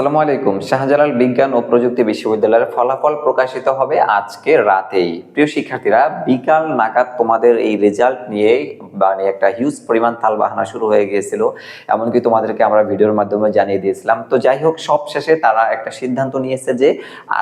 আসসালামু আলাইকুম। শাহজালাল বিজ্ঞান ও প্রযুক্তি বিশ্ববিদ্যালয়ের ফলাফল প্রকাশিত হবে আজকে রাতেই। প্রিয় শিক্ষার্থীরা, বিকাল নাগাদ তোমাদের এই রেজাল্ট নিয়ে মানে একটা হিউজ পরিমাণ তালবাহানা শুরু হয়ে গিয়েছিল, এমনকি তোমাদেরকে আমরা ভিডিওর মাধ্যমে জানিয়ে দিয়েছিলাম। তো যাই হোক সব শেষে তারা একটা সিদ্ধান্ত নিয়েছে যে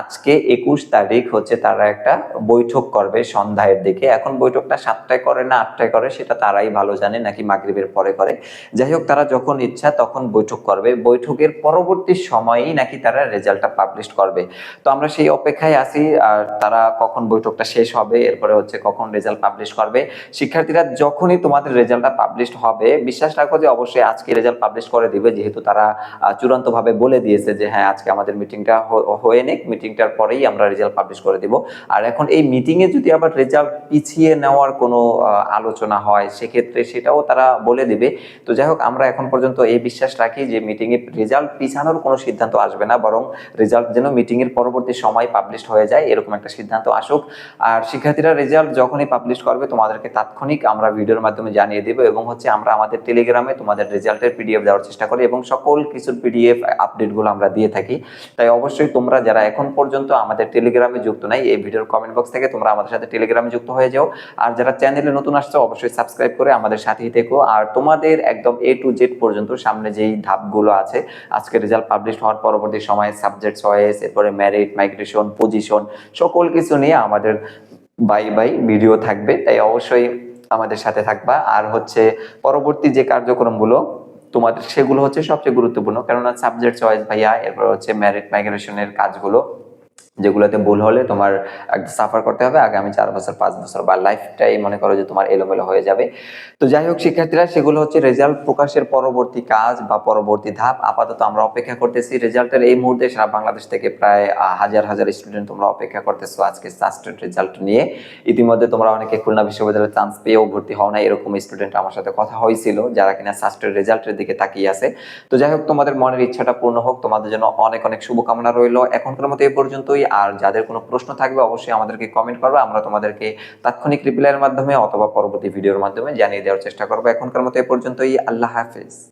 আজকে একুশ তারিখ হচ্ছে তারা একটা বৈঠক করবে সন্ধ্যায়ের দিকে। এখন বৈঠকটা সাতটায় করে না আটটায় করে, সেটা তারাই ভালো জানে, নাকি মাগরিবের পরে করে। যাই হোক, তারা যখন ইচ্ছা তখন বৈঠক করবে। বৈঠকের পরবর্তী সময়েই নাকি তারা রেজাল্টটা পাবলিশ করবে। তো আমরা সেই অপেক্ষায় আছি, আর তারা কখন বৈঠকটা শেষ হবে, এরপরে হচ্ছে কখন রেজাল্ট পাবলিশ করবে। শিক্ষার্থীরা যখনই তোমাদের রেজাল্টটা পাবলিশ হবে, বিশ্বাস রাখো যে অবশ্যই আজকে রেজাল্ট পাবলিশ করে দিবে, যেহেতু তারা চূড়ান্তভাবে বলে দিয়েছে যে হ্যাঁ আজকে আমাদের মিটিংটা হয়ে নিক মিটিংটার পরেই আমরা রেজাল্ট পাবলিশ করে দিব। আর এখন এই মিটিংয়ে যদি আবার রেজাল্ট পিছিয়ে নেওয়ার কোনো আলোচনা হয়, সেক্ষেত্রে সেটাও তারা বলে দিবে। তো যাই হোক, আমরা এখন পর্যন্ত এই বিশ্বাস রাখি যে মিটিংয়ে রেজাল্ট পিছানোর কোনো সিদ্ধান্ত আসবে না, বরং রেজাল্ট যেন মিটিংয়ের পরবর্তী সময় পাবলিশ হয়ে যায়, এরকম একটা সিদ্ধান্ত আসুক। আর শিক্ষার্থীরা রেজাল্ট যখনই পাবলিশ করবে, তোমাদেরকে তাৎক্ষণিক আমরা ভিডিওর মাধ্যমে জানিয়ে দেবো এবং হচ্ছে আমরা আমাদের টেলিগ্রামে তোমাদের রেজাল্টের পিডিএফ দেওয়ার চেষ্টা করি এবং সকল কিছুর পিডিএফ আপডেটগুলো আমরা দিয়ে থাকি। তাই অবশ্যই তোমরা যারা এখন পর্যন্ত আমাদের টেলিগ্রামে যুক্ত নাই, এই ভিডিওর কমেন্ট বক্স থেকে তোমরা আমাদের সাথে টেলিগ্রামে যুক্ত হয়ে যাও। আর যারা চ্যানেলে নতুন আসছো, অবশ্যই সাবস্ক্রাইব করে আমাদের সাথেই থেকো। আর তোমাদের একদম এ টু জেড পর্যন্ত সামনে যেই ধাপগুলো আছে, আজকে রেজাল্ট পাবলিশ হওয়ার পরবর্তী সময়ে সাবজেক্ট চয়েস এরপরে ম্যারিট মাইগ্রেশন পজিশন সকল কিছু নিয়ে আমাদের বাই বাই ভিডিও থাকবে। তাই অবশ্যই আমাদের সাথে থাকবা। আর হচ্ছে পরবর্তী যে কার্যক্রমগুলো, তোমাদের সেগুলো হচ্ছে সবচেয়ে গুরুত্বপূর্ণ। কেননা সাবজেক্ট চয়েস ভাইয়া, এরপর হচ্ছে ম্যারিট মাইগ্রেশনের কাজগুলো যেগুলোতে ভুল হলে তোমার সাফার করতে হবে। আগামী চার বছর, পাঁচ বছর বা লাইফটাই মনে করো যে তোমার এলোমেলো হয়ে যাবে। তো যাই হোক, শিক্ষার্থীরা, সেগুলো হচ্ছে রেজাল্ট প্রকাশের পরবর্তী কাজ বা পরবর্তী ধাপ। আপাতত আমরা অপেক্ষা করতেছি। রেজাল্টের এই মুহূর্তে সারা বাংলাদেশ থেকে প্রায় হাজার হাজার স্টুডেন্ট তোমরা অপেক্ষা করতেছো আজকে সাস্টেড রেজাল্ট নিয়ে। ইতিমধ্যে তোমরা অনেকে খুলনা বিশ্ববিদ্যালয়ে চান্স পেয়েও ভর্তি হও না এরকম স্টুডেন্ট আমার সাথে কথা হয়েছিল, যারা কিনা সাস্টেড রেজাল্টের দিকে তাকিয়ে আছে। তো যাই হোক, তোমাদের মনের ইচ্ছাটা পূর্ণ হোক। তোমাদের জন্য অনেক অনেক শুভকামনা রইল। এখনকার মতো এই পর্যন্তই। আর যাদের কোনো প্রশ্ন থাকবে অবশ্যই আমাদেরকে কমেন্ট করবে। আমরা তোমাদেরকে তাৎক্ষণিক রিপ্লাইয়ের মাধ্যমে অথবা পরবর্তী ভিডিওর মাধ্যমে জানিয়ে দেওয়ার চেষ্টা করব। এখনকার মতো এ পর্যন্তই। আল্লাহ হাফেজ।